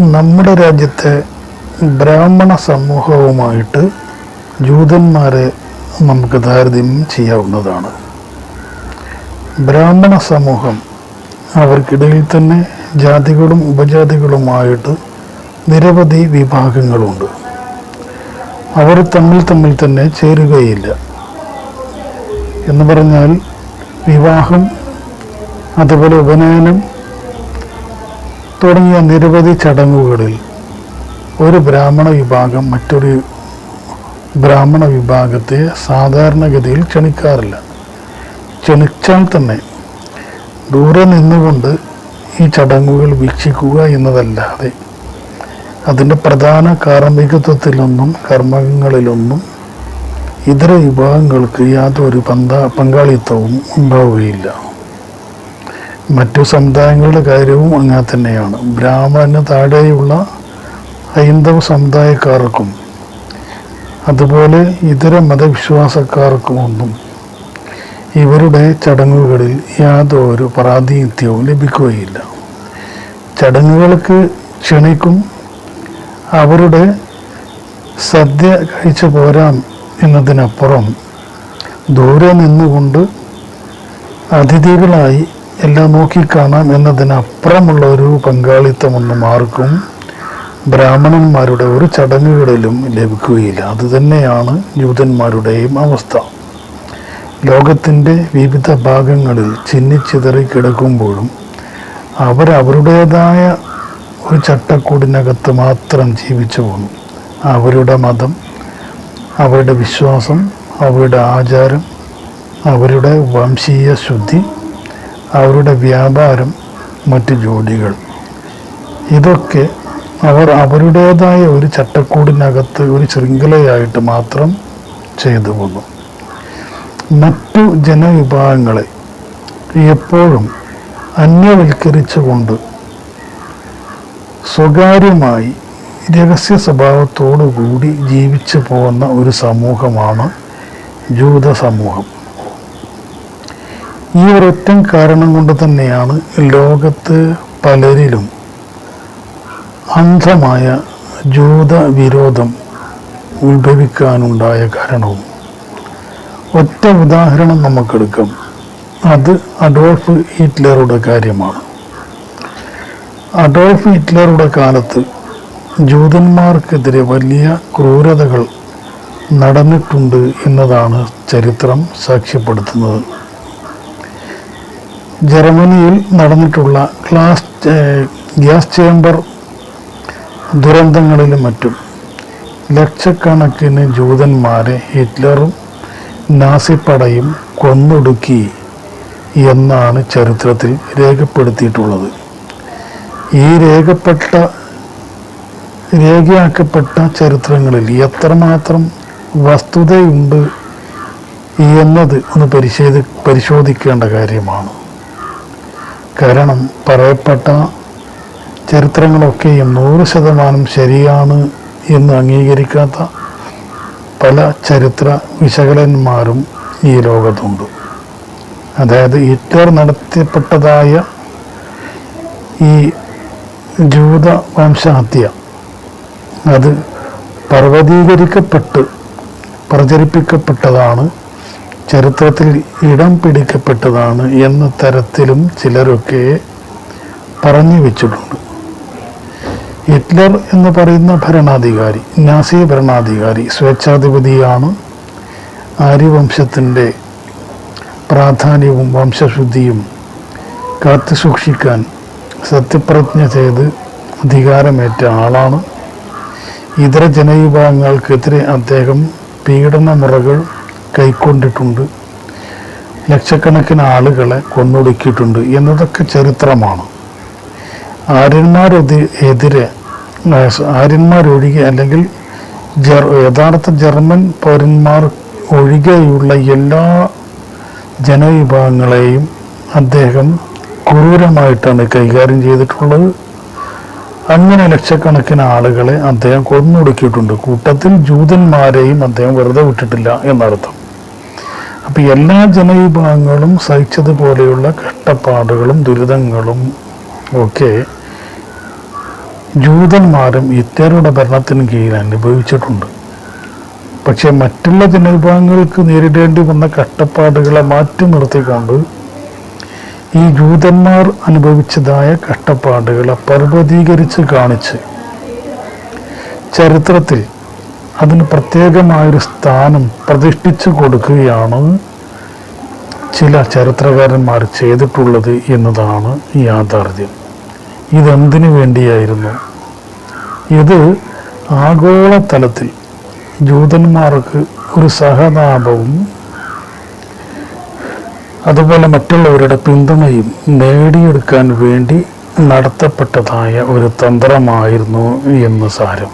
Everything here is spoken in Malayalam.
നമ്മുടെ രാജ്യത്തെ ബ്രാഹ്മണ സമൂഹവുമായിട്ട് ജൂതന്മാരെ നമുക്ക് താരതമ്യം ചെയ്യാവുന്നതാണ്. ബ്രാഹ്മണ സമൂഹം അവർക്കിടയിൽ തന്നെ ജാതികളും ഉപജാതികളുമായിട്ട് നിരവധി വിഭാഗങ്ങളുണ്ട്. അവർ തമ്മിൽ തമ്മിൽ തന്നെ ചേരുകയില്ല. എന്ന് പറഞ്ഞാൽ വിവാഹം അതുപോലെ ഉപനയനം തുടങ്ങിയ നിരവധി ചടങ്ങുകളിൽ ഒരു ബ്രാഹ്മണ വിഭാഗം മറ്റൊരു ബ്രാഹ്മണ വിഭാഗത്തെ സാധാരണഗതിയിൽ ക്ഷണിക്കാറില്ല. ക്ഷണിച്ചാൽ തന്നെ ദൂരെ നിന്നുകൊണ്ട് ഈ ചടങ്ങുകൾ വീക്ഷിക്കുക എന്നതല്ലാതെ അതിന്റെ പ്രധാന കാർമ്മികത്വത്തിലൊന്നും കർമ്മങ്ങളിലൊന്നും ഇതര വിഭാഗങ്ങൾക്ക് യാതൊരു പങ്കാളിത്തവും ഉണ്ടാവുകയില്ല. മറ്റു സമുദായങ്ങളുടെ കാര്യവും അങ്ങനെ തന്നെയാണ്. ബ്രാഹ്മണന് താഴെയുള്ള ഹൈന്ദവ സമുദായക്കാർക്കും അതുപോലെ ഇതര മതവിശ്വാസക്കാർക്കും ഒന്നും ഇവരുടെ ചടങ്ങുകളിൽ യാതൊരു പ്രാതിനിധ്യവും ലഭിക്കുകയില്ല. ചടങ്ങുകൾക്ക് ക്ഷണിക്കും അവരുടെ സദ്യ കഴിച്ചു പോരാം എന്നതിനപ്പുറം ദൂരെ നിന്നുകൊണ്ട് അതിഥികളായി എല്ലാം നോക്കിക്കാണാം എന്നതിനപ്പുറമുള്ള ഒരു പങ്കാളിത്തമൊന്നും ആർക്കും ബ്രാഹ്മണന്മാരുടെ ഒരു ചടങ്ങുകളിലും ലഭിക്കുകയില്ല. അതുതന്നെയാണ് ജൂതന്മാരുടെയും അവസ്ഥ. ലോകത്തിന്റെ വിവിധ ഭാഗങ്ങളിൽ ചിന്നിച്ചിതറി കിടക്കുമ്പോഴും അവർ അവരുടേതായ ഒരു ചട്ടക്കൂടിനകത്ത് മാത്രം ജീവിച്ചു പോകുന്നു അവരുടെ മതം അവരുടെ വിശ്വാസം അവരുടെ ആചാരം അവരുടെ വംശീയ ശുദ്ധി അവരുടെ വ്യാപാരം മറ്റ് ജോലികൾ. ഇതൊക്കെ അവർ അവരുടേതായ ഒരു ചട്ടക്കൂടിനകത്ത് ഒരു ശൃംഖലയായിട്ട് മാത്രം ചെയ്തു പോന്നു മറ്റു ജനവിഭാഗങ്ങളെ എപ്പോഴും അന്യവൽക്കരിച്ചുകൊണ്ട് സ്വകാര്യമായി രഹസ്യ സ്വഭാവത്തോടുകൂടി ജീവിച്ചു പോകുന്ന ഒരു സമൂഹമാണ് ജൂത സമൂഹം. ഈ ഒരൊറ്റ കാരണം കൊണ്ട് തന്നെയാണ് ലോകത്ത് പലരിലും അന്ധമായ ജൂത വിരോധം ഉത്ഭവിക്കാനുണ്ടായ കാരണവും. ഒറ്റ ഉദാഹരണം നമുക്കെടുക്കാം. അത് അഡോൾഫ് ഹിറ്റ്ലറുടെ കാര്യമാണ്. അഡോൾഫ് ഹിറ്റ്ലറുടെ കാലത്ത് ജൂതന്മാർക്കെതിരെ വലിയ ക്രൂരതകൾ നടന്നിട്ടുണ്ട് എന്നതാണ് ചരിത്രം സാക്ഷ്യപ്പെടുത്തുന്നത്. ജർമ്മനിയിൽ നടന്നിട്ടുള്ള ക്ലാസ് ഗ്യാസ് ചേംബർ ദുരന്തങ്ങളിലും മറ്റും ലക്ഷക്കണക്കിന് ജൂതന്മാരെ ഹിറ്റ്ലറും നാസിപ്പടയും കൊന്നൊടുക്കി എന്നാണ് ചരിത്രത്തിൽ രേഖപ്പെടുത്തിയിട്ടുള്ളത്. ഈ രേഖപ്പെട്ട രേഖയാക്കപ്പെട്ട ചരിത്രങ്ങളിൽ എത്രമാത്രം വസ്തുതയുണ്ട് എന്നത് ഒന്ന് പരിശോധി പരിശോധിക്കേണ്ട കാര്യമാണ്. കാരണം പറയപ്പെട്ട ചരിത്രങ്ങളൊക്കെയും നൂറ് ശതമാനം ശരിയാണ് എന്ന് അംഗീകരിക്കാത്ത പല ചരിത്ര വിശകലന്മാരും ഈ ലോകത്തുണ്ട്. അതായത് ഹിറ്റ്ലർ നടത്തിപ്പെട്ടതായ ഈ ജൂത വംശഹത്യ അത് പർവതീകരിക്കപ്പെട്ട് പ്രചരിപ്പിക്കപ്പെട്ടതാണ് ചരിത്രത്തിൽ ഇടം പിടിക്കപ്പെട്ടതാണ് എന്ന തരത്തിലും ചിലരൊക്കെ പറഞ്ഞു വെച്ചിട്ടുണ്ട്. ഹിറ്റ്ലർ എന്ന് പറയുന്ന ഭരണാധികാരി നാസി ഭരണാധികാരി സ്വേച്ഛാധിപതിയാണ് ആര്യവംശത്തിന്റെ പ്രാധാന്യവും വംശശുദ്ധിയും കാത്തു സൂക്ഷിക്കാൻ സത്യപ്രതിജ്ഞ ചെയ്ത് അധികാരമേറ്റ ആളാണ്. ഇതര ജനവിഭാഗങ്ങൾക്കെതിരെ അദ്ദേഹം പീഡന മുറകൾ കൈക്കൊണ്ടിട്ടുണ്ട്. ലക്ഷക്കണക്കിന് ആളുകളെ കൊന്നൊടുക്കിയിട്ടുണ്ട് എന്നതൊക്കെ ചരിത്രമാണ്. ആര്യന്മാരെതി എതിരെ ആര്യന്മാരൊഴികെ അല്ലെങ്കിൽ യഥാർത്ഥ ജർമ്മൻ പൗരന്മാർ ഒഴികെയുള്ള എല്ലാ ജനവിഭാഗങ്ങളെയും അദ്ദേഹം ക്രൂരമായിട്ടാണ് കൈകാര്യം ചെയ്തിട്ടുള്ളത്. അങ്ങനെ ലക്ഷക്കണക്കിന് ആളുകളെ അദ്ദേഹം കൊന്നൊടുക്കിയിട്ടുണ്ട്. കൂട്ടത്തിൽ ജൂതന്മാരെയും അദ്ദേഹം വെറുതെ വിട്ടിട്ടില്ല എന്നർത്ഥം. അപ്പൊ എല്ലാ ജനവിഭാഗങ്ങളും സഹിച്ചതുപോലെയുള്ള കഷ്ടപ്പാടുകളും ദുരിതങ്ങളും ഒക്കെ ജൂതന്മാരും ഇത്തരുടെ ഭരണത്തിന് കീഴിൽ അനുഭവിച്ചിട്ടുണ്ട്. പക്ഷെ മറ്റുള്ള ജനവിഭാഗങ്ങൾക്ക് നേരിടേണ്ടി വന്ന കഷ്ടപ്പാടുകളെ മാറ്റി നിർത്തിക്കൊണ്ട് ഈ ജൂതന്മാർ അനുഭവിച്ചതായ കഷ്ടപ്പാടുകളെ പർവതീകരിച്ച് കാണിച്ച് ചരിത്രത്തിൽ അതിന് പ്രത്യേകമായൊരു സ്ഥാനം പ്രതിഷ്ഠിച്ചു കൊടുക്കുകയാണ് ചില ചരിത്രകാരന്മാർ ചെയ്തിട്ടുള്ളത് എന്നതാണ് യാഥാർത്ഥ്യം. ഇതെന്തിനു വേണ്ടിയായിരുന്നു? ഇത് ആഗോളതലത്തിൽ ജൂതന്മാർക്ക് ഒരു സഹതാപവും അതുപോലെ മറ്റുള്ളവരുടെ പിന്തുണയും നേടിയെടുക്കാൻ വേണ്ടി നടത്തപ്പെട്ടതായ ഒരു തന്ത്രമായിരുന്നു എന്ന് സാരം.